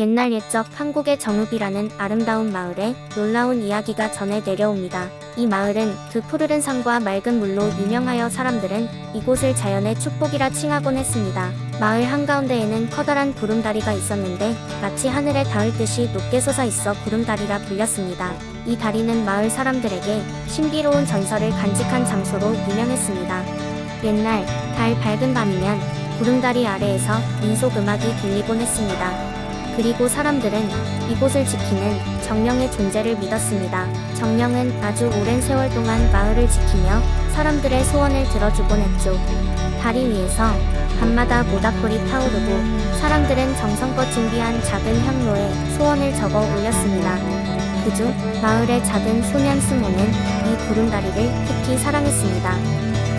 옛날 옛적 한국의 정읍이라는 아름다운 마을에 놀라운 이야기가 전해 내려옵니다. 이 마을은 그 푸르른 산과 맑은 물로 유명하여 사람들은 이곳을 자연의 축복이라 칭하곤 했습니다. 마을 한가운데에는 커다란 구름다리가 있었는데 마치 하늘에 닿을 듯이 높게 솟아 있어 구름다리라 불렸습니다. 이 다리는 마을 사람들에게 신비로운 전설을 간직한 장소로 유명했습니다. 옛날 달 밝은 밤이면 구름다리 아래에서 민속 음악이 들리곤 했습니다. 그리고 사람들은 이곳을 지키는 정령의 존재를 믿었습니다. 정령은 아주 오랜 세월 동안 마을을 지키며 사람들의 소원을 들어주곤 했죠. 다리 위에서 밤마다 모닥불이 타오르고 사람들은 정성껏 준비한 작은 향로에 소원을 적어 올렸습니다. 그중 마을의 작은 소년 승호는 이 구름다리를 특히 사랑했습니다.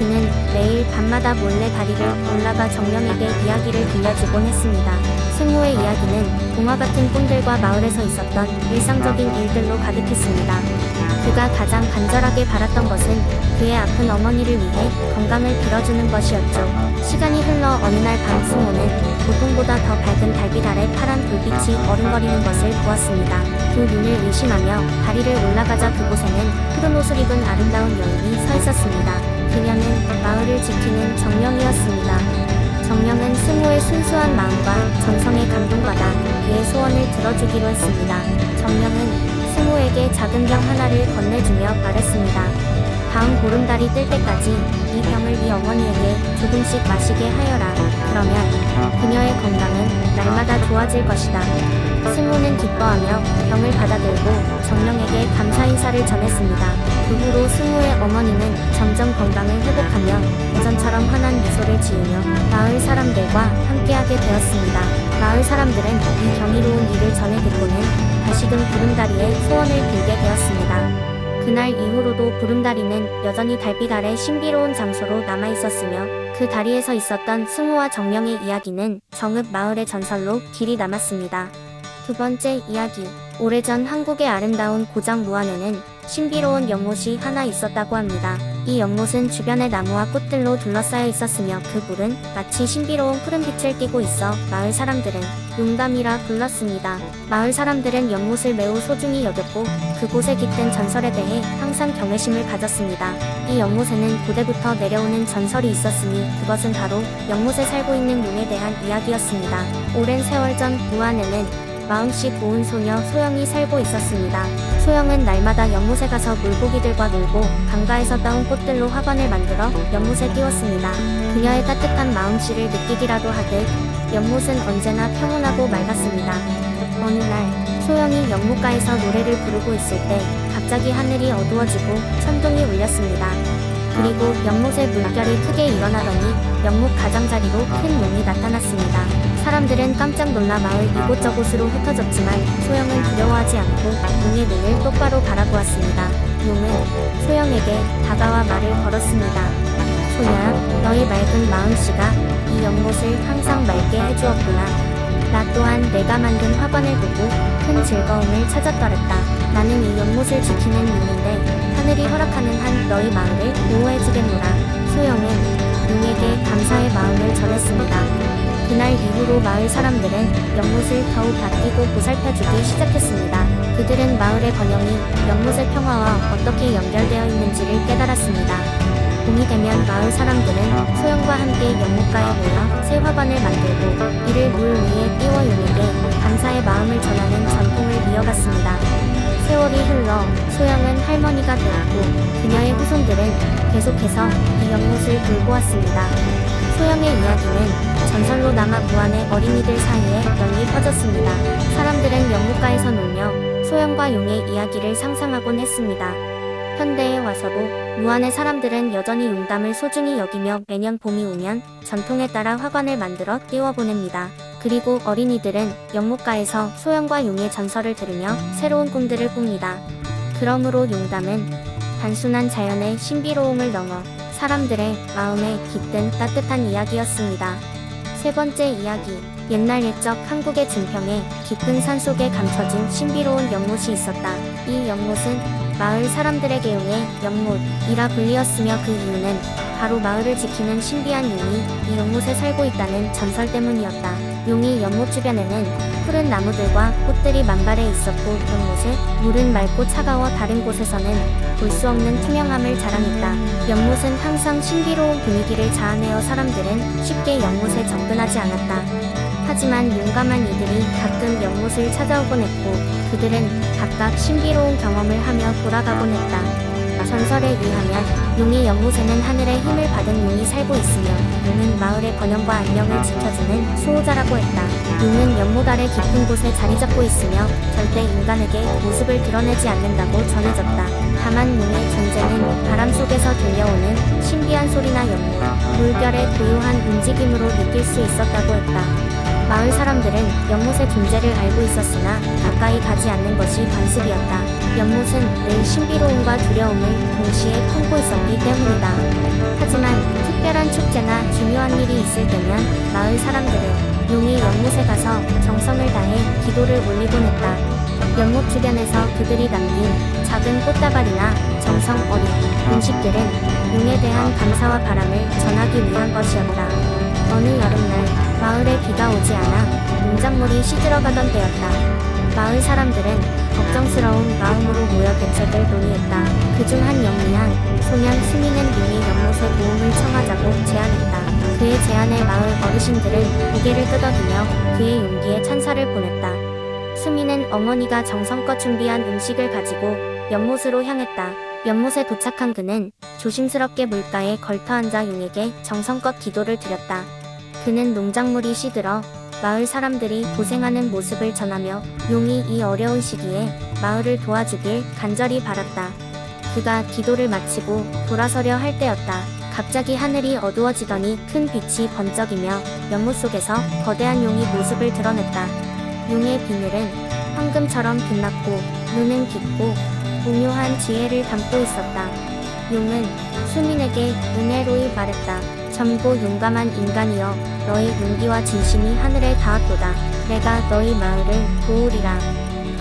그는 매일 밤마다 몰래 다리를 올라가 정령에게 이야기를 들려주곤 했습니다. 승호의 이야기는 동화 같은 꿈들과 마을에서 있었던 일상적인 일들로 가득했습니다. 그가 가장 간절하게 바랐던 것은 그의 아픈 어머니를 위해 건강을 빌어주는 것이었죠. 시간이 흘러 어느 날 밤 승호는 보통보다 더 밝은 달빛 아래 파란 불빛이 어른거리는 것을 보았습니다. 그 눈을 의심하며 다리를 올라가자 그곳에는 푸른 옷을 입은 아름다운 여인이 서 있었습니다. 그녀는 마을을 지키는 정령이었습니다. 정령은 승호의 순수한 마음과 정성에 감동받아 그의 소원을 들어주기로 했습니다. 정령은 승호에게 작은 병 하나를 건네주며 말했습니다. 다음 보름달이 뜰 때까지 이 병을 네 어머니에게 조금씩 마시게 하여라. 그러면 그녀의 건강은 날마다 좋아질 것이다. 승호는 기뻐하며 병을 받아들고 정령에게 감사 인사를 전했습니다. 그 후로 승호의 어머니는 점점 건강을 회복하며 예전처럼 환한 미소를 지으며 마을 사람들과 함께하게 되었습니다. 마을 사람들은 이 경이로운 일을 전해 듣고는 다시금 구름다리에 소원을 빌게 되었습니다. 그날 이후로도 구름다리는 여전히 달빛 아래 신비로운 장소로 남아 있었으며 그 다리에서 있었던 승호와 정령의 이야기는 정읍 마을의 전설로 길이 남았습니다. 두 번째 이야기. 오래전 한국의 아름다운 고장 무안에는 신비로운 연못이 하나 있었다고 합니다. 이 연못은 주변의 나무와 꽃들로 둘러싸여 있었으며 그 물은 마치 신비로운 푸른빛을 띠고 있어 마을 사람들은 용담이라 불렀습니다. 마을 사람들은 연못을 매우 소중히 여겼고 그곳에 깃든 전설에 대해 항상 경외심을 가졌습니다. 이 연못에는 고대부터 내려오는 전설이 있었으니 그것은 바로 연못에 살고 있는 용에 대한 이야기였습니다. 오랜 세월 전 무안에는 마음씨 고운 소녀 소영이 살고 있었습니다. 소영은 날마다 연못에 가서 물고기들과 놀고 강가에서 따온 꽃들로 화관을 만들어 연못에 띄웠습니다. 그녀의 따뜻한 마음씨를 느끼기라도 하듯 연못은 언제나 평온하고 맑았습니다. 어느 날 소영이 연못가에서 노래를 부르고 있을 때 갑자기 하늘이 어두워지고 천둥이 울렸습니다. 그리고 연못의 물결이 크게 일어나더니 연못 가장자리로 큰 용이 나타났습니다. 사람들은 깜짝 놀라 마을 이곳저곳으로 흩어졌지만 소영은 두려워하지 않고 용의 눈을 똑바로 바라보았습니다. 용은 소영에게 다가와 말을 걸었습니다. 소녀야, 너의 맑은 마음씨가 이 연못을 항상 맑게 해주었구나. 나 또한 내가 만든 화관을 보고 큰 즐거움을 찾았더랬다. 나는 이 연못을 지키는 용인데 하늘이 허락하는 한 너희 마음을 보호해주겠노라. 소영은 용에게 감사의 마음을 전했습니다. 그날 이후로 마을 사람들은 연못을 더욱 아끼고 보살펴주기 시작했습니다. 그들은 마을의 번영이 연못의 평화와 어떻게 연결되어 있는지를 깨달았습니다. 봄이 되면 마을 사람들은 소영과 함께 연못가에 모여 새 화관을 만들고 이를 물 위에 띄워 용에게 감사의 마음을 전하는 전통을 이어갔습니다. 세월이 흘러 소영은 할머니가 되었고 그녀의 후손들은 계속해서 이 연못을 돌보았습니다. 소영의 이야기는 전설로 남아 무한의 어린이들 사이에 널리 퍼졌습니다. 사람들은 연못가에서 놀며 소영과 용의 이야기를 상상하곤 했습니다. 현대에 와서도 무안의 사람들은 여전히 용담을 소중히 여기며 매년 봄이 오면 전통에 따라 화관을 만들어 띄워보냅니다. 그리고 어린이들은 연못가에서 소영과 용의 전설을 들으며 새로운 꿈들을 꿉니다. 그러므로 용담은 단순한 자연의 신비로움을 넘어 사람들의 마음에 깃든 따뜻한 이야기였습니다. 세 번째 이야기. 옛날 옛적 한국의 증평에 깊은 산 속에 감춰진 신비로운 연못이 있었다. 이 연못은 마을 사람들에게 용의 연못이라 불리었으며 그 이유는 바로 마을을 지키는 신비한 용이 이 연못에 살고 있다는 전설 때문이었다. 용이 연못 주변에는 푸른 나무들과 꽃들이 만발해 있었고 연못은 물은 맑고 차가워 다른 곳에서는 볼 수 없는 투명함을 자랑했다. 연못은 항상 신비로운 분위기를 자아내어 사람들은 쉽게 연못에 접근하지 않았다. 하지만 용감한 이들이 가끔 연못을 찾아오곤 했고 그들은 각각 신비로운 경험을 하며 돌아가곤 했다. 전설에 의하면 용의 연못에는 하늘의 힘을 받은 용이 살고 있으며 용은 마을의 번영과 안녕을 지켜주는 수호자라고 했다. 용은 연못 아래 깊은 곳에 자리 잡고 있으며 절대 인간에게 모습을 드러내지 않는다고 전해졌다. 다만 용의 존재는 바람 속에서 들려오는 신비한 소리나 연못, 물결의 고요한 움직임으로 느낄 수 있었다고 했다. 마을 사람들은 연못의 존재를 알고 있었으나 가까이 가지 않는 것이 관습이었다. 연못은 늘 신비로움과 두려움을 동시에 품고 있었기 때문이다. 하지만 특별한 축제나 중요한 일이 있을 때면 마을 사람들은 용이 연못에 가서 정성을 다해 기도를 올리곤 했다. 연못 주변에서 그들이 남긴 작은 꽃다발이나 정성 어린 음식들은 용에 대한 감사와 바람을 전하기 위한 것이었다. 어느 여름날 마을에 비가 오지 않아 농작물이 시들어가던 때였다. 마을 사람들은 걱정스러운 마음으로 모여 대책을 논의했다. 그중 한 영리한 소년 수민은 용이 연못에 도움을 청하자고 제안했다. 그의 제안에 마을 어르신들은 고개를 끄덕이며 그의 용기에 찬사를 보냈다. 수민은 어머니가 정성껏 준비한 음식을 가지고 연못으로 향했다. 연못에 도착한 그는 조심스럽게 물가에 걸터앉아 용에게 정성껏 기도를 드렸다. 그는 농작물이 시들어 마을 사람들이 고생하는 모습을 전하며 용이 이 어려운 시기에 마을을 도와주길 간절히 바랐다. 그가 기도를 마치고 돌아서려 할 때였다. 갑자기 하늘이 어두워지더니 큰 빛이 번쩍이며 연못 속에서 거대한 용이 모습을 드러냈다. 용의 비늘은 황금처럼 빛났고 눈은 깊고 오묘한 지혜를 담고 있었다. 용은 수민에게 은혜로이 말했다. 젊고 용감한 인간이여 너의 용기와 진심이 하늘에 닿았도다. 내가 너희 마을을 도우리라.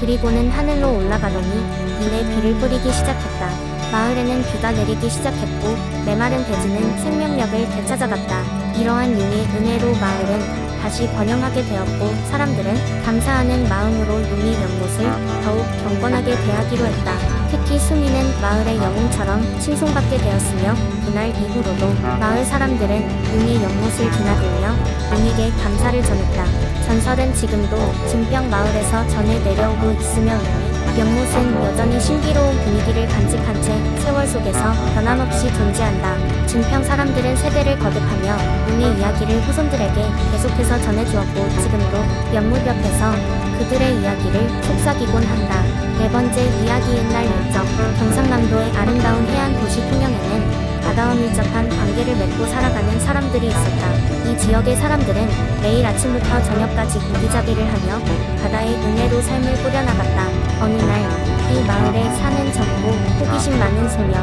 그리고는 하늘로 올라가더니 눈에 비를 뿌리기 시작했다. 마을에는 비가 내리기 시작했고 메마른 대지는 생명력을 되찾아갔다. 이러한 용의 은혜로 마을은 다시 번영하게 되었고 사람들은 감사하는 마음으로 용의 연못을 더욱 경건하게 대하기로 했다. 특히 수미는 마을의 영웅처럼 칭송받게 되었으며 그날 이후로도 마을 사람들은 용의 연못을 드나들며 용에게 감사를 전했다. 전설은 지금도 증평 마을에서 전해 내려오고 있으며 용이 연못은 여전히 신비로운 분위기를 간직한 채 세월 속에서 변함없이 존재한다. 증평 사람들은 세대를 거듭하며 용의 이야기를 후손들에게 계속해서 전해주었고 지금도 연못 옆에서 그들의 이야기를 속삭이곤 한다. 네 번째 이야기 옛날 열정 경상남도의 아름다운 해안 도시 풍경에는 바다와 밀접한 관계를 맺고 살아가는 사람들이 있었다. 이 지역의 사람들은 매일 아침부터 저녁까지 고기잡이를 하며 바다의 은혜로 삶을 꾸려나갔다. 어느 날 이 마을에 사는 젊고 호기심 많은 소녀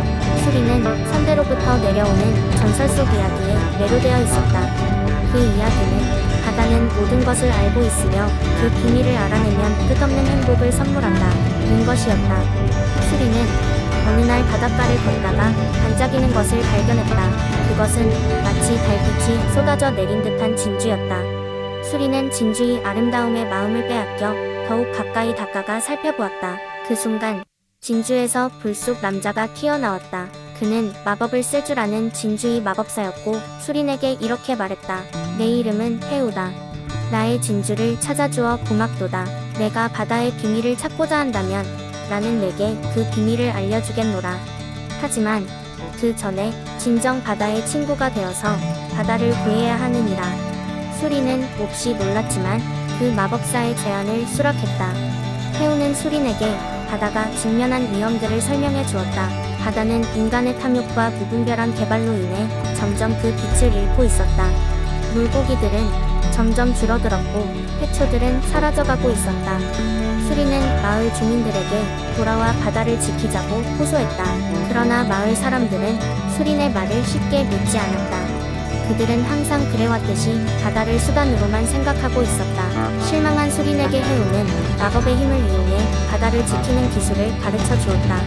수리는 선대로부터 내려오는 전설 속 이야기에 매료되어 있었다. 그 이야기는 바다는 모든 것을 알고 있으며 그 비밀을 알아내면 끝없는 행복을 선물한다. 는 것이었다. 수리는 어느 날 바닷가를 걷다가 반짝이는 것을 발견했다. 그것은 마치 달빛이 쏟아져 내린 듯한 진주였다. 수리는 진주의 아름다움에 마음을 빼앗겨 더욱 가까이 다가가 살펴보았다. 그 순간 진주에서 불쑥 남자가 튀어나왔다. 그는 마법을 쓸 줄 아는 진주의 마법사였고 수린에게 이렇게 말했다. 내 이름은 해우다. 나의 진주를 찾아주어 고맙도다. 내가 바다의 비밀을 찾고자 한다면 나는 내게 그 비밀을 알려주겠노라. 하지만 그 전에 진정 바다의 친구가 되어서 바다를 구해야 하느니라. 수리는 몹시 놀랐지만 그 마법사의 제안을 수락했다. 해우는 수린에게 바다가 직면한 위험들을 설명해 주었다. 바다는 인간의 탐욕과 무분별한 개발로 인해 점점 그 빛을 잃고 있었다. 물고기들은 점점 줄어들었고 해초들은 사라져가고 있었다. 수리는 마을 주민들에게 돌아와 바다를 지키자고 호소했다. 그러나 마을 사람들은 수린의 말을 쉽게 믿지 않았다. 그들은 항상 그래왔듯이 바다를 수단으로만 생각하고 있었다. 실망한 수린에게 해우는 마법의 힘을 이용해 바다를 지키는 기술을 가르쳐 주었다.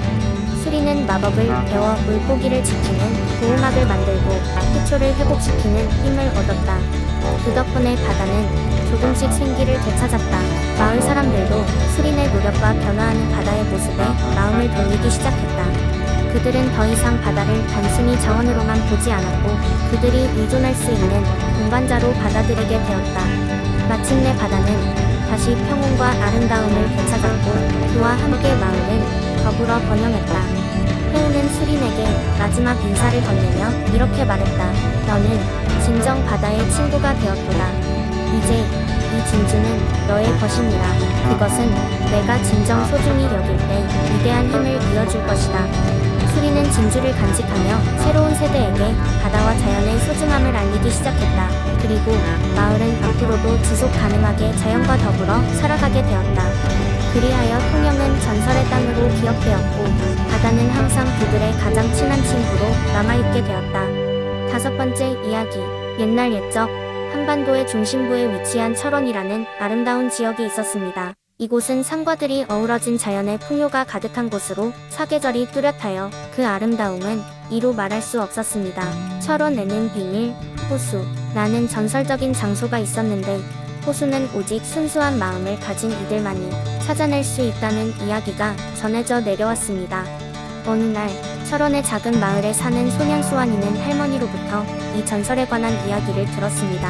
수리는 마법을 배워 물고기를 지키는 보호막을 만들고 해초를 회복시키는 힘을 얻었다. 그 덕분에 바다는 조금씩 생기를 되찾았다. 마을 사람들도 수린의 노력과 변화하는 바다의 모습에 마음을 돌리기 시작했다. 그들은 더 이상 바다를 단순히 자원으로만 보지 않았고 그들이 의존할 수 있는 동반자로 받아들이게 되었다. 마침내 바다는 다시 평온과 아름다움을 되찾았고 그와 함께 마을은 더불어 번영했다. 해우는 수린에게 마지막 인사를 건네며 이렇게 말했다. 너는 진정 바다의 친구가 되었구나. 이제 이 진주는 너의 것입니다. 그것은 내가 진정 소중히 여길 때 위대한 힘을 이어줄 것이다. 수리는 진주를 간직하며 새로운 세대에게 바다와 자연의 소중함을 알리기 시작했다. 그리고 마을은 앞으로도 지속 가능하게 자연과 더불어 살아가게 되었다. 그리하여 통영은 전설의 땅으로 기억되었고 바다는 항상 그들의 가장 친한 친구로 남아있게 되었다. 다섯 번째 이야기 옛날 옛적 한반도의 중심부에 위치한 철원이라는 아름다운 지역이 있었습니다. 이곳은 산과들이 어우러진 자연의 풍요가 가득한 곳으로 사계절이 뚜렷하여 그 아름다움은 이루 말할 수 없었습니다. 철원에는 비밀, 호수, 라는 전설적인 장소가 있었는데 호수는 오직 순수한 마음을 가진 이들만이 찾아낼 수 있다는 이야기가 전해져 내려왔습니다. 어느 날 철원의 작은 마을에 사는 소년 수완이는 할머니로부터 이 전설에 관한 이야기를 들었습니다.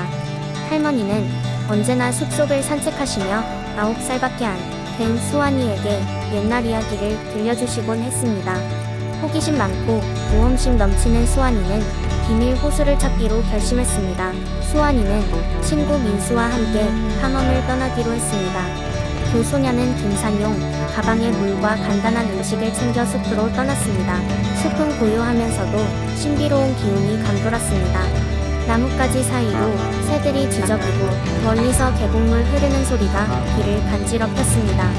할머니는 언제나 숲속을 산책하시며 아홉 살밖에 안 된 수완이에게 옛날 이야기를 들려주시곤 했습니다. 호기심 많고 모험심 넘치는 수완이는 비밀 호수를 찾기로 결심했습니다. 수완이는 친구 민수와 함께 탐험을 떠나기로 했습니다. 두 소녀는 등산용 가방에 물과 간단한 음식을 챙겨 숲으로 떠났습니다. 숲은 고요하면서도 신비로운 기운이 감돌았습니다. 나뭇가지 사이로 새들이 지저귀고 멀리서 계곡물 흐르는 소리가 귀를 간지럽혔습니다.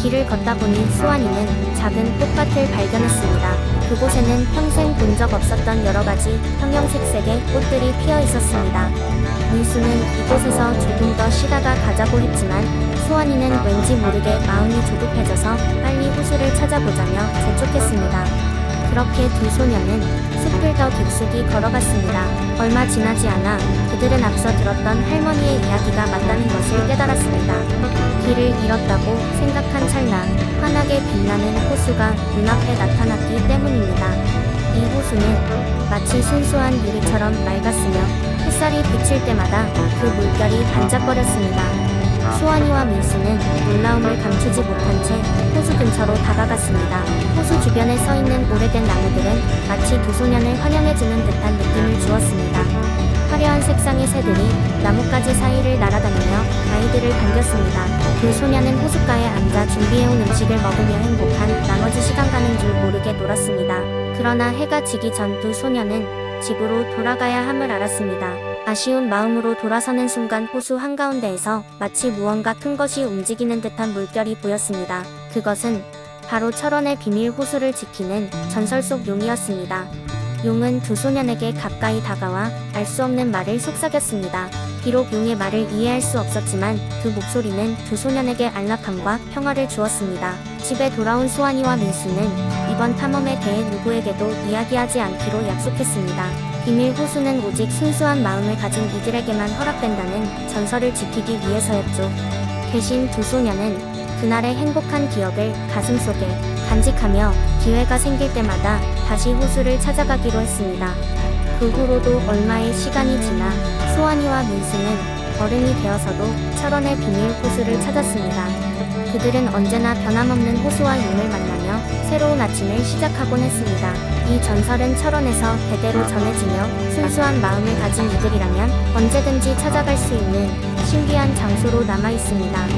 길을 걷다 보니 수완이는 작은 꽃밭을 발견했습니다. 그곳에는 평생 본 적 없었던 여러 가지 형형색색의 꽃들이 피어 있었습니다. 민수는 이곳에서 조금 더 쉬다가 가자고 했지만 수완이는 왠지 모르게 마음이 조급해져서 빨리 호수를 찾아보자며 재촉했습니다. 그렇게 두 소녀는 숲을 더 깊숙이 걸어갔습니다. 얼마 지나지 않아 그들은 앞서 들었던 할머니의 이야기가 맞다는 것을 깨달았습니다. 길을 잃었다고 환하게 빛나는 호수가 눈앞에 나타났기 때문입니다. 이 호수는 마치 순수한 유리처럼 맑았으며 햇살이 비칠 때마다 그 물결이 반짝거렸습니다. 수완이와 민수는 놀라움을 감추지 못한 채 호수 근처로 다가갔습니다. 호수 주변에 서 있는 오래된 나무들은 마치 두 소년을 환영해주는 듯한 느낌을 주었습니다. 색상의 새들이 나뭇가지 사이를 날아다니며 아이들을 반겼습니다. 두 소녀는 호숫가에 앉아 준비해온 음식을 먹으며 행복한 나머지 시간 가는 줄 모르게 놀았습니다. 그러나 해가 지기 전 두 소녀는 집으로 돌아가야 함을 알았습니다. 아쉬운 마음으로 돌아서는 순간 호수 한가운데에서 마치 무언가 큰 것이 움직이는 듯한 물결이 보였습니다. 그것은 바로 철원의 비밀 호수를 지키는 전설 속 용이었습니다. 용은 두 소년에게 가까이 다가와 알 수 없는 말을 속삭였습니다. 비록 용의 말을 이해할 수 없었지만 그 목소리는 두 소년에게 안락함과 평화를 주었습니다. 집에 돌아온 수환이와 민수는 이번 탐험에 대해 누구에게도 이야기하지 않기로 약속했습니다. 비밀 호수는 오직 순수한 마음을 가진 이들에게만 허락된다는 전설을 지키기 위해서였죠. 대신 두 소녀는 그날의 행복한 기억을 가슴속에 간직하며 기회가 생길 때마다 다시 호수를 찾아가기로 했습니다. 그 후로도 얼마의 시간이 지나 수완이와 민수는 어른이 되어서도 철원의 비밀 호수를 찾았습니다. 그들은 언제나 변함없는 호수와 용을 만나며 새로운 아침을 시작하곤 했습니다. 이 전설은 철원에서 대대로 전해지며 순수한 마음을 가진 이들이라면 언제든지 찾아갈 수 있는 신비한 장소로 남아 있습니다.